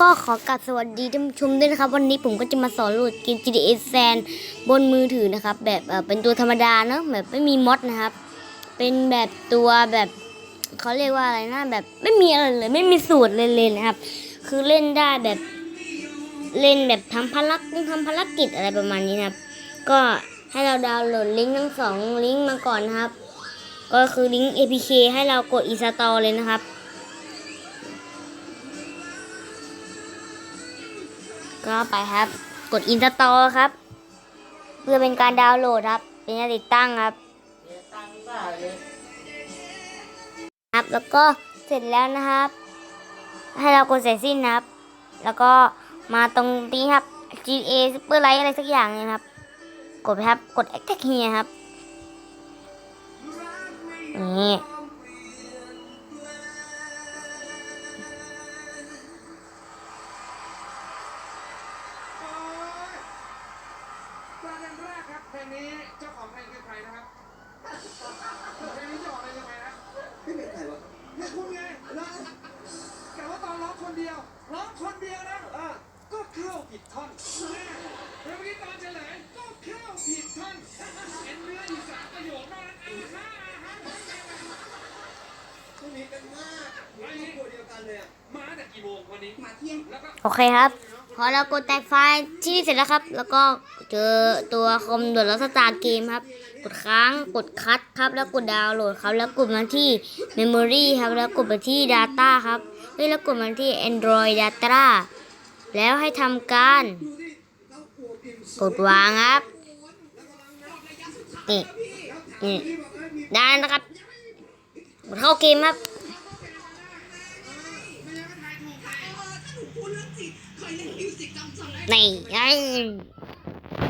ก็ขอกราบสวัสดีท่านผู้ชมด้วยนะครับ วันนี้ผมก็จะมาสอนโหลดเกม GTA San บนมือถือนะครับ แบบเอ่อเป็นตัวธรรมดาเนอะแบบไม่มีมอดนะครับ เป็นแบบตัวแบบเขาเรียกว่าอะไรนะแบบไม่มีอะไรเลยไม่มีสูตรเลยเลยนะครับ คือเล่นได้แบบเล่นแบบทำภารกิจทำภารกิจอะไรประมาณนี้นะครับ ก็ให้เราดาวน์โหลดลิงก์ทั้งสองลิงก์มาก่อนนะครับ ก็คือลิงก์ APK ให้เรากด install เลยนะครับ ก็ไปครับ กด install ครับ เพื่อเป็นการดาวน์โหลดครับ เป็นการติดตั้งครับครับ แล้วก็เสร็จแล้วนะครับ ให้เรากดเสร็จสิ้นนะครับ แล้วก็มาตรงนี้ครับ GTA Super Light อะไรสักอย่างเนี่ยนะครับ กดไปครับ กด Attack here ครับ นี่ ลงนี้เจ้าของเพลงคือใครนะครับเพลงนี้เจ้าของเพลงคือใครนะพี่เป็นใครวะคือคุณไงนะแต่ว่าตอนร้องคนเดียวร้องคนเดียวนะอะก็เข้าผิดท่อน โมงวันนี้มาเที่ยงแล้วก็โอเคครับ พอเรากดแตกไฟล์ที่นี่เสร็จแล้วครับ แล้วก็เจอตัวคอมโดดแล้วสตาร์ทเกมครับ กดค้างกดคัดครับ แล้วกดดาวน์โหลดครับ แล้วกดมาที่ Memory ครับ แล้วกดไปที่ Data ครับเฮ้ยแล้วกดมาที่ Android Data แล้วให้ทำการ กดวางครับนี่นี่ได้นะครับกดเข้าเกมครับ นี่ไง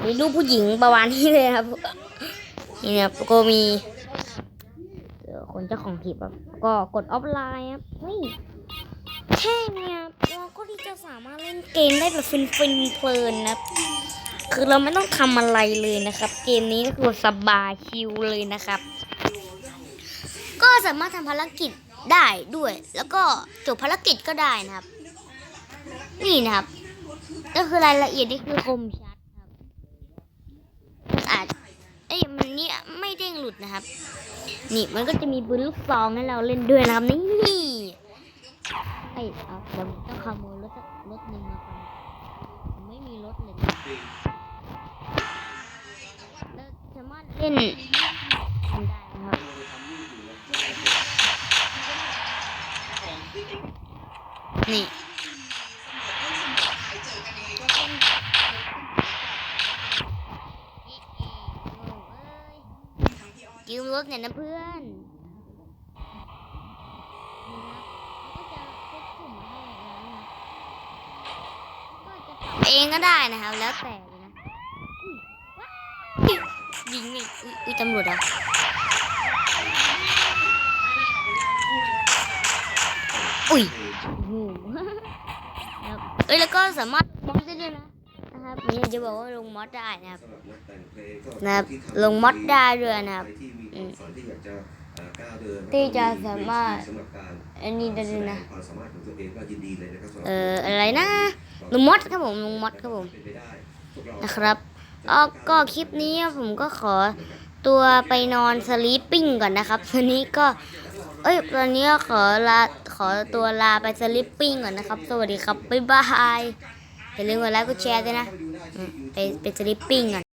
มีรูปผู้หญิงประมาณนี้เลยครับ นี่ครับก็มีคนเจ้าของคลิปครับ ก็กดออฟไลน์ครับเฮ้ยแค่เนี้ยเราก็ที่จะสามารถเล่นเกมได้แบบฟินฟินเพลินนะคือเราไม่ต้องทำอะไรเลยนะครับ เกมนี้ก็คือสบายชิลเลยนะครับ ก็สามารถทำภารกิจได้ด้วย แล้วก็จบภารกิจก็ได้นะครับ นี่นะครับ ก็คือรายละเอียดนี่คือคมชัดครับมันอาจเอ้ยมันนี่ไม่เด้งหลุดนะครับ นี่มันก็จะมีปืนลูกซองให้เราเล่นด้วยนะครับนี่ไอ้ยเอาเดี๋ยวต้องขโมยรถรถหนึ่งมาก่อนไม่มีรถเลยแล้วสามารถเล่นได้นะครับนี่ ยืมรถหน่อยนะเพื่อนเองก็ได้นะครับ แล้วแต่เลยนะยิงนี่อุ๊ยอุ๊ยตำรวจอะอุ้ยโหเอ้ยแล้วก็สามารถมอดได้ด้วยนะนะครับผมอยากจะบอกว่าลงมอดได้นะครับสำหรับนักแต่งเพลงก็นะครับลงมอดได้ด้วยนะครับ ใครที่มีความฝันที่อยากจะเอ่อก้าวเดินที่จะสามารถสำหรับการอันนี้ได้ด้วยนะแสดงความสามารถของตัวเองก็ยินดีเลยนะครับสำหรับเอ่ออะไรนะลุงมดครับผมลุงมดครับผมเป็นไปได้พวกเรานะครับอ๋อก็คลิปนี้ผมก็ขอตัวไปนอนสลีปปิ้งก่อนนะครับตอนนี้ก็ เอ้ยตอนนี้ก็ขอลาขอตัวลาไปสลีปปิ้งก่อนนะครับ สวัสดีครับ บ๊ายบายอย่าลืมกดไลค์กดแชร์ด้วยนะอืมไปไปสลีปปิ้งก่อน